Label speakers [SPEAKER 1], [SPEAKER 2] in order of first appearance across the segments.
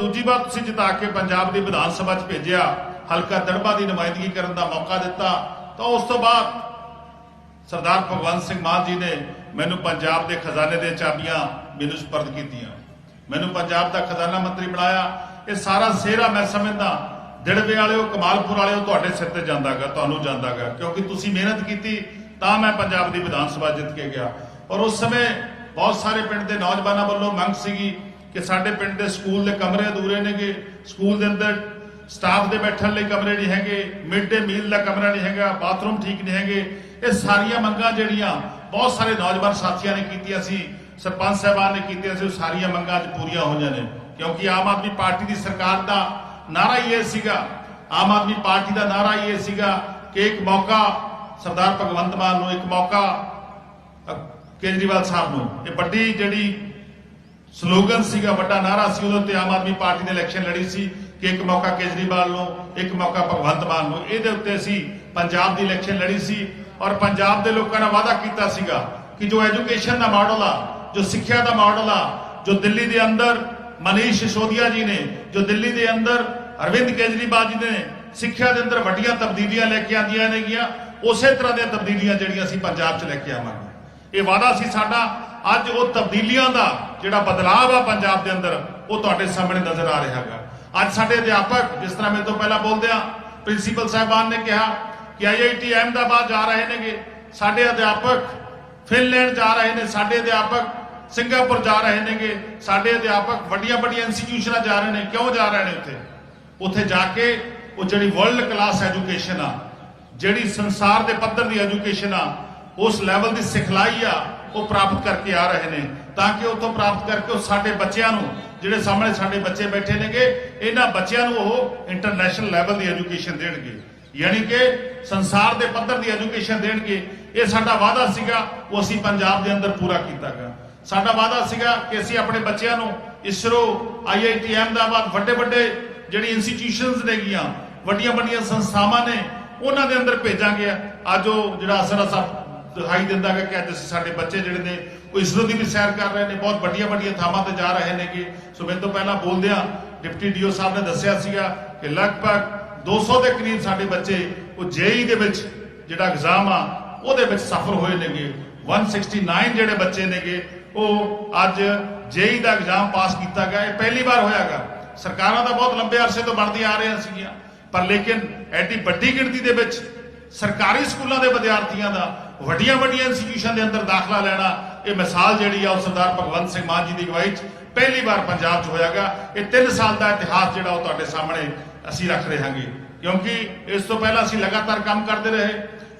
[SPEAKER 1] ਦੂਜੀ ਵਾਰ ਤੁਸੀਂ ਜਿਤਾ ਕੇ ਪੰਜਾਬ ਦੀ ਵਿਧਾਨ ਸਭਾ 'ਚ ਭੇਜਿਆ, ਹਲਕਾ ਦੜਬਾ ਦੀ ਨੁਮਾਇੰਦਗੀ ਕਰਨ ਦਾ ਮੌਕਾ ਦਿੱਤਾ, ਤਾਂ ਉਸ ਤੋਂ ਬਾਅਦ ਸਰਦਾਰ ਭਗਵੰਤ ਸਿੰਘ ਮਾਨ ਜੀ ਨੇ ਮੈਨੂੰ ਪੰਜਾਬ ਦੇ ਖਜ਼ਾਨੇ ਦੇ ਚਾਬੀਆਂ ਮੈਨੂੰ ਸਪਰਦ ਕੀਤੀਆਂ। ਮੈਨੂੰ ਪੰਜਾਬ ਦਾ ਖਜ਼ਾਨਾ ਮੰਤਰੀ ਬਣਾਇਆ। ਇਹ ਸਾਰਾ ਸਿਹਰਾ ਮੈਂ ਸਮਝਦਾ, ਦਿੜਵੇ ਵਾਲਿਓ, ਕਮਾਲਪੁਰ ਵਾਲਿਓ ਤੁਹਾਡੇ ਸਿਰ ਤੇ ਜਾਂਦਾਗਾ, ਤੁਹਾਨੂੰ ਜਾਂਦਾਗਾ, ਕਿਉਂਕਿ ਤੁਸੀਂ ਮਿਹਨਤ ਕੀਤੀ, ਤਾਂ ਮੈਂ ਪੰਜਾਬ ਦੀ ਵਿਧਾਨ ਸਭਾ ਜਿੱਤ ਕੇ ਗਿਆ। ਔਰ ਉਸ ਸਮੇਂ ਬਹੁਤ ਸਾਰੇ ਪਿੰਡ ਦੇ ਨੌਜਵਾਨਾਂ ਵੱਲੋਂ ਮੰਗ ਸੀਗੀ ਕਿ ਸਾਡੇ ਪਿੰਡ ਦੇ ਸਕੂਲ ਦੇ ਕਮਰੇ ਅਧੂਰੇ ਨੇਗੇ। ਸਕੂਲ ਦੇ ਅੰਦਰ ਸਟਾਫ ਦੇ ਬੈਠਣ ਲਈ ਕਮਰੇ ਨਹੀਂ ਹੈਗੇ। ਮਿਡ ਡੇ ਮੀਲ ਦਾ ਕਮਰਾ ਨਹੀਂ ਹੈਗਾ। ਬਾਥਰੂਮ ਠੀਕ ਨਹੀਂ ਹੈਗੇ। ਇਹ ਸਾਰੀਆਂ ਮੰਗਾਂ ਜਿਹੜੀਆਂ ਬਹੁਤ ਸਾਰੇ ਨੌਜਵਾਨ ਸਾਥੀਆਂ ਨੇ ਕੀਤੀਆਂ ਸੀ, ਸਰਪੰਚ ਸਾਹਿਬਾਨ ਨੇ ਕੀਤੀਆਂ ਸੀ, ਉਹ ਸਾਰੀਆਂ ਮੰਗਾਂ ਅੱਜ ਪੂਰੀਆਂ ਹੋਈਆਂ ਨੇ ਕਿਉਂਕਿ ਆਮ ਆਦਮੀ ਪਾਰਟੀ ਦੀ ਸਰਕਾਰ ਦਾ ਨਾਰਾ ਹੀ ਇਹ ਸੀਗਾ। ਆਮ ਆਦਮੀ ਪਾਰਟੀ ਦਾ ਨਾਰਾ ਹੀ ਇਹ ਸੀਗਾ ਕਿ ਇੱਕ ਮੌਕਾ ਸਰਦਾਰ ਭਗਵੰਤ ਮਾਨ ਨੂੰ, ਇੱਕ ਮੌਕਾ ਕੇਜਰੀਵਾਲ ਸਾਹਿਬ ਨੂੰ। ਇਹ ਵੱਡੀ ਜਿਹੜੀ ਸਲੋਗਨ ਸੀਗਾ, ਵੱਡਾ ਨਾਰਾ ਸੀ ਉਹਦੇ ਉੱਤੇ ਆਮ ਆਦਮੀ ਪਾਰਟੀ ਨੇ ਇਲੈਕਸ਼ਨ ਲੜੀ ਸੀ ਕਿ ਇੱਕ ਮੌਕਾ ਕੇਜਰੀਵਾਲ ਨੂੰ, ਇੱਕ ਮੌਕਾ ਭਗਵੰਤ ਮਾਨ ਨੂੰ। ਇਹਦੇ ਉੱਤੇ ਅਸੀਂ ਪੰਜਾਬ ਦੀ ਇਲੈਕਸ਼ਨ ਲੜੀ ਸੀ ਔਰ ਪੰਜਾਬ ਦੇ ਲੋਕਾਂ ਨੇ ਵਾਅਦਾ ਕੀਤਾ ਸੀਗਾ ਕਿ ਜੋ ਐਜੂਕੇਸ਼ਨ ਦਾ ਮਾਡਲ ਆ, ਜੋ ਸਿੱਖਿਆ ਦਾ ਮਾਡਲ ਆ, ਜੋ ਦਿੱਲੀ ਦੇ ਅੰਦਰ ਮਨੀਸ਼ ਸਿਸੋਦੀਆ ਜੀ ਨੇ, ਜੋ ਦਿੱਲੀ ਦੇ ਅੰਦਰ ਅਰਵਿੰਦ ਕੇਜਰੀਵਾਲ ਜੀ ਨੇ ਸਿੱਖਿਆ ਦੇ ਅੰਦਰ ਵੱਡੀਆਂ ਤਬਦੀਲੀਆਂ ਲੈ ਕੇ ਆਂਦੀਆਂ ਨੇਗੀਆਂ, ਉਸੇ ਤਰ੍ਹਾਂ ਦੀਆਂ ਤਬਦੀਲੀਆਂ ਜਿਹੜੀਆਂ ਅਸੀਂ ਪੰਜਾਬ 'ਚ ਲੈ ਕੇ ਆਵਾਂਗੇ। ਇਹ ਵਾਅਦਾ ਸੀ ਸਾਡਾ ਅੱਜ ਉਹ ਤਬਦੀਲੀਆਂ ਦਾ ਜਿਹੜਾ ਬਦਲਾਅ ਆ ਪੰਜਾਬ ਦੇ ਅੰਦਰ, ਉਹ ਤੁਹਾਡੇ ਸਾਹਮਣੇ ਨਜ਼ਰ ਆ ਰਿਹਾ ਹੈਗਾ। ਅੱਜ ਸਾਡੇ ਅਧਿਆਪਕ, ਜਿਸ ਤਰ੍ਹਾਂ ਮੇਰੇ ਤੋਂ ਪਹਿਲਾਂ ਬੋਲਦੇ ਆ, ਪ੍ਰਿੰਸੀਪਲ ਸਾਹਿਬਾਨ ਨੇ ਕਿਹਾ ਕਿ ਆਈਆਈਟੀ ਅਹਿਮਦਾਬਾਦ ਜਾ ਰਹੇ ਨੇਗੇ। ਸਾਡੇ ਅਧਿਆਪਕ ਫਿਨਲੈਂਡ ਜਾ ਰਹੇ ਨੇ, ਸਾਡੇ ਅਧਿਆਪਕ ਸਿੰਗਾਪੁਰ ਜਾ ਰਹੇ ਨੇਗੇ। ਸਾਡੇ ਅਧਿਆਪਕ ਵੱਡੀਆਂ ਵੱਡੀਆਂ ਇੰਸਟੀਟਿਊਸ਼ਨਾਂ ਜਾ ਰਹੇ ਨੇ। ਕਿਉਂ ਜਾ ਰਹੇ ਨੇ ਉੱਥੇ? ਉੱਥੇ ਜਾ ਕੇ ਉਹ ਜਿਹੜੀ ਵਰਲਡ ਕਲਾਸ ਐਜੂਕੇਸ਼ਨ ਆ, ਜਿਹੜੀ ਸੰਸਾਰ ਦੇ ਪੱਧਰ ਦੀ ਐਜੂਕੇਸ਼ਨ ਆ, ਉਸ ਲੈਵਲ ਦੀ ਸਿਖਲਾਈ ਆ ਉਹ ਪ੍ਰਾਪਤ ਕਰਕੇ ਆ ਰਹੇ ਨੇ ਤਾਂ ਕਿ ਉਹ ਤੋਂ ਪ੍ਰਾਪਤ ਕਰਕੇ ਉਹ ਸਾਡੇ ਬੱਚਿਆਂ ਨੂੰ, ਜਿਹੜੇ ਸਾਹਮਣੇ ਸਾਡੇ ਬੱਚੇ ਬੈਠੇ ਨੇਗੇ, ਇਹਨਾਂ ਬੱਚਿਆਂ ਨੂੰ ਉਹ ਇੰਟਰਨੈਸ਼ਨਲ ਲੈਵਲ ਦੀ ਐਜੂਕੇਸ਼ਨ ਦੇਣਗੇ। ਯਾਨੀ ਕਿ ਸੰਸਾਰ ਦੇ ਪੱਧਰ ਦੀ ਐਜੂਕੇਸ਼ਨ ਦੇਣਗੇ। ਇਹ ਸਾਡਾ ਵਾਅਦਾ ਸੀਗਾ, ਉਹ ਅਸੀਂ ਪੰਜਾਬ ਦੇ ਅੰਦਰ ਪੂਰਾ ਕੀਤਾ ਗਾ ਸਾਡਾ ਵਾਅਦਾ ਸੀਗਾ ਕਿ ਅਸੀਂ ਆਪਣੇ ਬੱਚਿਆਂ ਨੂੰ ਇਸਰੋ ਆਈਆਈਟੀ ਅਹਿਮਦਾਬਾਦ ਵੱਡੇ ਵੱਡੇ ਜਿਹੜੀ ਇੰਸਟੀਟਿਊਸ਼ਨਸ ਨੇਗੀਆਂ, ਵੱਡੀਆਂ ਵੱਡੀਆਂ ਸੰਸਥਾਵਾਂ ਨੇ, ਉਹਨਾਂ ਦੇ ਅੰਦਰ ਭੇਜਾਂਗੇ। ਅੱਜ ਉਹ ਜਿਹੜਾ ਅਸਰ ਅਸਰ ਦਿਖਾਈ ਦਿੰਦਾ ਹੈ ਕਿ ਅੱਜ ਅਸੀਂ ਸਾਡੇ ਬੱਚੇ ਜਿਹੜੇ ਨੇ, ਉਹ ਇਸਰੋ ਦੀ ਵੀ ਸੈਰ ਕਰ ਰਹੇ ਨੇ, ਬਹੁਤ ਵੱਡੀਆਂ ਵੱਡੀਆਂ ਥਾਵਾਂ ਤੇ ਜਾ ਰਹੇ ਨੇਗੇ। ਸੋ ਮੈਨੂੰ ਤੋਂ ਪਹਿਲਾਂ ਬੋਲਦਿਆਂ, ਡਿਪਟੀ ਡੀਓ ਸਾਹਿਬ ਨੇ ਦੱਸਿਆ ਸੀਗਾ ਕਿ ਲਗਭਗ 200 ਦੇ ਕਰੀਬ ਸਾਡੇ ਬੱਚੇ, ਉਹ ਜੇਈ ਦੇ ਵਿੱਚ ਜਿਹੜਾ ਐਗਜ਼ਾਮ ਆ, ਉਹਦੇ ਵਿੱਚ ਸਫਲ ਹੋਏ ਨੇਗੇ। 169 ਜਿਹੜੇ ਬੱਚੇ ਨੇਗੇ, ਉਹ ਅੱਜ ਜੇਈ ਦਾ ਐਗਜ਼ਾਮ ਪਾਸ ਕੀਤਾ ਗਿਆ। ਇਹ ਪਹਿਲੀ ਵਾਰ ਹੋਇਆਗਾ ਸਰਕਾਰਾਂ ਦਾ ਬਹੁਤ ਲੰਬੇ ਅਰਸੇ ਤੋਂ ਬਣਦੀਆਂ ਆ ਰਹੀਆਂ ਸੀਗੀਆਂ, ਪਰ ਲੇਕਿਨ ਐਡੀ ਵੱਡੀ ਗਿਣਤੀ ਦੇ ਵਿੱਚ ਸਰਕਾਰੀ ਸਕੂਲਾਂ ਦੇ ਵਿਦਿਆਰਥੀਆਂ ਦਾ ਵੱਡੀਆਂ ਵੱਡੀਆਂ ਇੰਸਟੀਟਿਊਸ਼ਨ ਦੇ ਅੰਦਰ ਦਾਖਲਾ ਲੈਣਾ, ਇਹ ਮਿਸਾਲ ਜਿਹੜੀ ਆ ਉਹ ਸਰਦਾਰ ਭਗਵੰਤ ਸਿੰਘ ਮਾਨ ਜੀ ਦੀ ਅਗਵਾਈ 'ਚ ਪਹਿਲੀ ਵਾਰ ਪੰਜਾਬ 'ਚ ਹੋਇਆਗਾ ਇਹ 3 ਸਾਲ ਦਾ ਇਤਿਹਾਸ ਜਿਹੜਾ ਉਹ ਤੁਹਾਡੇ ਸਾਹਮਣੇ ਅਸੀਂ ਰੱਖ ਰਹੇ ਹਾਂਗੇ ਕਿਉਂਕਿ ਇਸ ਤੋਂ ਪਹਿਲਾਂ ਅਸੀਂ ਲਗਾਤਾਰ ਕੰਮ ਕਰਦੇ ਰਹੇ,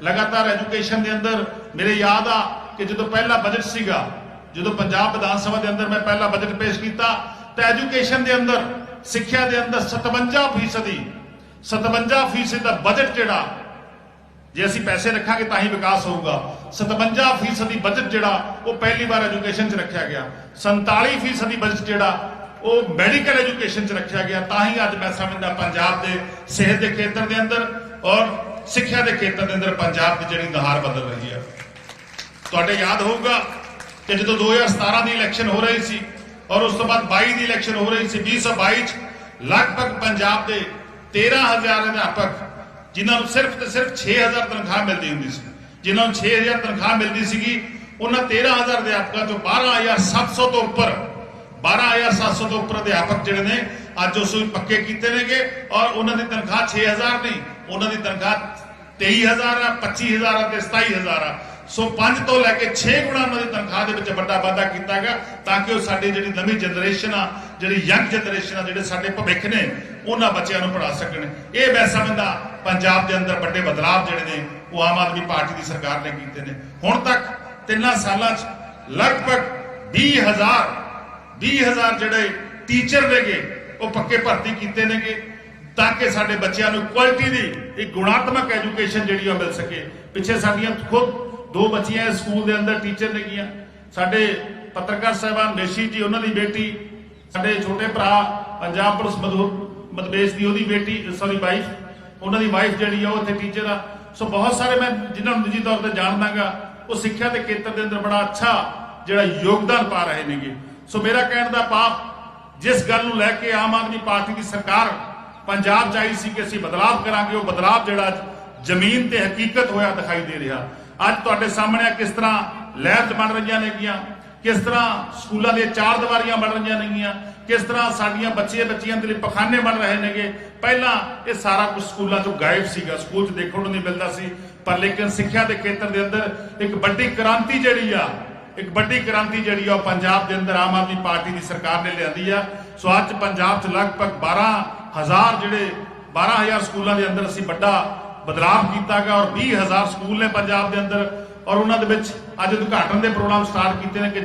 [SPEAKER 1] ਲਗਾਤਾਰ ਐਜੂਕੇਸ਼ਨ ਦੇ ਅੰਦਰ ਮੇਰੇ ਯਾਦ ਆ ਕਿ ਜਦੋਂ ਪਹਿਲਾ ਬਜਟ ਸੀਗਾ, ਜਦੋਂ ਪੰਜਾਬ ਵਿਧਾਨ ਸਭਾ ਦੇ ਅੰਦਰ ਮੈਂ ਪਹਿਲਾ ਬਜਟ ਪੇਸ਼ ਕੀਤਾ, ਤਾਂ ਐਜੂਕੇਸ਼ਨ ਦੇ ਅੰਦਰ, ਸਿੱਖਿਆ ਦੇ ਅੰਦਰ 57% 57% ਦਾ ਬਜਟ ਜਿਹੜਾ ਜੇ ਅਸੀਂ ਪੈਸੇ ਰੱਖਾਂਗੇ ਤਾਂ ਹੀ ਵਿਕਾਸ ਹੋਊਗਾ। 57% ਦੀ ਬਜਟ ਜਿਹੜਾ, ਉਹ ਪਹਿਲੀ ਵਾਰ ਐਜੂਕੇਸ਼ਨ 'ਚ ਰੱਖਿਆ ਗਿਆ। 47% ਦੀ ਬਜਟ ਜਿਹੜਾ, ਉਹ ਮੈਡੀਕਲ ਐਜੂਕੇਸ਼ਨ 'ਚ ਰੱਖਿਆ ਗਿਆ। ਤਾਂ ਹੀ ਅੱਜ ਮੈਂ ਸਮਝਦਾ ਪੰਜਾਬ ਦੇ ਸਿਹਤ ਦੇ ਖੇਤਰ ਦੇ ਅੰਦਰ ਔਰ ਸਿੱਖਿਆ ਦੇ ਖੇਤਰ ਦੇ ਅੰਦਰ ਪੰਜਾਬ ਦੀ ਜਿਹੜੀ ਦਹਾਰ ਬਦਲ ਰਹੀ ਹੈ। ਤੁਹਾਡੇ ਯਾਦ ਹੋਊਗਾ ਕਿ ਜਦੋਂ 2017 ਦੀ ਇਲੈਕਸ਼ਨ ਹੋ ਰਹੀ ਸੀ ਔਰ ਉਸ ਤੋਂ ਬਾਅਦ 22 ਦੀ ਇਲੈਕਸ਼ਨ ਹੋ ਰਹੀ ਸੀ 2022 ਚ, ਲਗਭਗ ਪੰਜਾਬ ਦੇ 13000 ਅਧਿਆਪਕ ਜਿਨ੍ਹਾਂ ਨੂੰ ਸਿਰਫ ਤੇ ਸਿਰਫ 6000 ਤਨਖਾਹ ਮਿਲਦੀ ਹੁੰਦੀ ਸੀ। ਜਿਨ੍ਹਾਂ ਨੂੰ 6000 ਤਨਖਾਹ ਮਿਲਦੀ ਸੀਗੀ, ਉਹਨਾਂ 13000 ਅਧਿਆਪਕਾਂ ਚੋਂ 12700 ਤੋਂ ਉੱਪਰ 12700 ਤੋਂ ਉੱਪਰ ਅਧਿਆਪਕ ਜਿਹੜੇ ਨੇ, ਅੱਜ ਉਸ ਨੂੰ ਪੱਕੇ ਕੀਤੇ ਨੇਗੇ ਔਰ ਉਹਨਾਂ ਦੀ ਤਨਖਾਹ 6000 ਨਹੀਂ, ਉਹਨਾਂ ਦੀ ਤਨਖਾਹ 23000 ਆ 25000 ਆ ਤੇ 27000 ਆ। ਸੋ 5 ਤੋਂ ਲੈ ਕੇ 6 ਗੁਣਾ ਉਹਨਾਂ ਦੀ ਤਨਖਾਹ ਦੇ ਵਿੱਚ ਵੱਡਾ ਵਾਧਾ ਕੀਤਾ ਗਿਆ ਤਾਂ ਕਿ ਉਹ ਸਾਡੀ ਜਿਹੜੀ ਨਵੀਂ ਜਨਰੇਸ਼ਨ ਆ, ਜਿਹੜੀ ਯੰਗ ਜਨਰੇਸ਼ਨ ਆ, ਜਿਹੜੇ ਸਾਡੇ ਭਵਿੱਖ ਨੇ, ਉਹਨਾਂ ਬੱਚਿਆਂ ਨੂੰ ਪੜ੍ਹਾ ਸਕਣ। ਇਹ ਮੈਂ ਸਮਝਦਾ ਪੰਜਾਬ ਦੇ ਅੰਦਰ ਵੱਡੇ ਬਦਲਾਅ ਜਿਹੜੇ ਨੇ, ਉਹ ਆਮ ਆਦਮੀ ਪਾਰਟੀ ਦੀ ਸਰਕਾਰ ਨੇ ਕੀਤੇ ਨੇ। ਹੁਣ ਤੱਕ ਤਿੰਨਾਂ ਸਾਲਾਂ 'ਚ ਲਗਭਗ 20000 20000 ਜਿਹੜੇ ਟੀਚਰ ਨੇਗੇ, ਉਹ ਪੱਕੇ ਭਰਤੀ ਕੀਤੇ ਨੇਗੇ, ਤਾਂ ਕਿ ਸਾਡੇ ਬੱਚਿਆਂ ਨੂੰ ਕੁਆਲਿਟੀ ਦੀ ਇੱਕ ਗੁਣਾਤਮਕ ਐਜੂਕੇਸ਼ਨ ਜਿਹੜੀ ਉਹ ਮਿਲ ਸਕੇ। ਪਿੱਛੇ ਸਾਡੀਆਂ ਖੁਦ ਦੋ ਬੱਚੀਆਂ ਇਸ ਸਕੂਲ ਦੇ ਅੰਦਰ ਟੀਚਰ ਨੇਗੀਆਂ। ਸਾਡੇ ਪੱਤਰਕਾਰ ਸਾਹਿਬਾਨ ਮੇਸ਼ੀ ਜੀ, ਉਹਨਾਂ ਦੀ ਬੇਟੀ, ਸਾਡੇ ਛੋਟੇ ਭਰਾ ਪੰਜਾਬ ਪੁਲਿਸ ਮਧੂ ਮਦਵੇਸ਼ ਦੀ ਉਹਦੀ ਬੇਟੀ ਸੌਰੀ ਵਾਈਫ ਉਹਨਾਂ ਦੀ ਵਾਈਫ ਜਿਹੜੀ ਆ, ਉਹ ਇੱਥੇ ਟੀਚਰ ਆ। ਸੋ ਬਹੁਤ ਸਾਰੇ ਮੈਂ ਜਿਨ੍ਹਾਂ ਨੂੰ ਨਿੱਜੀ ਤੌਰ ਤੇ ਜਾਣਦਾਗਾ, ਉਹ ਸਿੱਖਿਆ ਦੇ ਖੇਤਰ ਦੇ ਅੰਦਰ ਬੜਾ ਅੱਛਾ ਜਿਹੜਾ ਯੋਗਦਾਨ ਪਾ ਰਹੇ ਨੇਗੇ। ਸੋ ਮੇਰਾ ਕਹਿਣ ਦਾ ਪਾਪ, ਜਿਸ ਗੱਲ ਨੂੰ ਲੈ ਕੇ ਆਮ ਆਦਮੀ ਪਾਰਟੀ ਦੀ ਸਰਕਾਰ ਪੰਜਾਬ ਚ ਸੀ ਕਿ ਅਸੀਂ ਬਦਲਾਵ ਕਰਾਂਗੇ, ਉਹ ਬਦਲਾਵ ਜਿਹੜਾ ਜ਼ਮੀਨ ਤੇ ਹਕੀਕਤ ਹੋਇਆ ਦਿਖਾਈ ਦੇ ਰਿਹਾ। ਅੱਜ ਤੁਹਾਡੇ ਸਾਹਮਣੇ ਆ ਕਿਸ ਤਰ੍ਹਾਂ ਲਹਿਰ ਬਣ ਰਹੀਆਂ ਨੇਗੀਆਂ। ਕਿਸ ਤਰ੍ਹਾਂ ਸਕੂਲਾਂ ਦੀਆਂ ਚਾਰ ਦੀਵਾਰੀਆਂ ਬਣ ਰਹੀਆਂ ਨੇਗੀਆਂ, ਕਿਸ ਤਰ੍ਹਾਂ ਸਾਡੀਆਂ ਬੱਚੇ ਬੱਚੀਆਂ ਦੇ ਲਈ ਪਖਾਨੇ ਬਣ ਰਹੇ ਨੇਗੇ। ਪਹਿਲਾਂ ਇਹ ਸਾਰਾ ਕੁਝ ਸਕੂਲਾਂ ਤੋਂ ਗਾਇਬ ਸੀਗਾ, ਸਕੂਲ 'ਚ ਦੇਖਣ ਨੂੰ ਨਹੀਂ ਮਿਲਦਾ ਸੀ। ਪਰ ਲੇਕਿਨ ਸਿੱਖਿਆ ਦੇ ਖੇਤਰ ਦੇ ਅੰਦਰ ਇੱਕ ਵੱਡੀ ਕ੍ਰਾਂਤੀ ਜਿਹੜੀ ਆ, ਇੱਕ ਵੱਡੀ ਕ੍ਰਾਂਤੀ ਜਿਹੜੀ ਆ ਪੰਜਾਬ ਦੇ ਅੰਦਰ ਆਮ ਆਦਮੀ ਪਾਰਟੀ ਦੀ ਸਰਕਾਰ ਨੇ ਲਿਆਂਦੀ ਆ। ਸੋ ਅੱਜ ਪੰਜਾਬ 'ਚ ਲਗਭਗ 12000 ਜਿਹੜੇ 12000 ਸਕੂਲਾਂ ਦੇ ਅੰਦਰ ਅਸੀਂ ਵੱਡਾ ਬਦਲਾਵ ਕੀਤਾ ਗਿਆ ਔਰ 20000 ਸਕੂਲ ਨੇ ਪੰਜਾਬ ਦੇ ਅੰਦਰ ਔਰ ਉਹਨਾਂ ਦੇ ਵਿੱਚ ਅੱਜ ਉਦਘਾਟਨ ਦੇ ਪ੍ਰੋਗਰਾਮ ਸਟਾਰਟ ਕੀਤੇ ਨੇ ਕਿ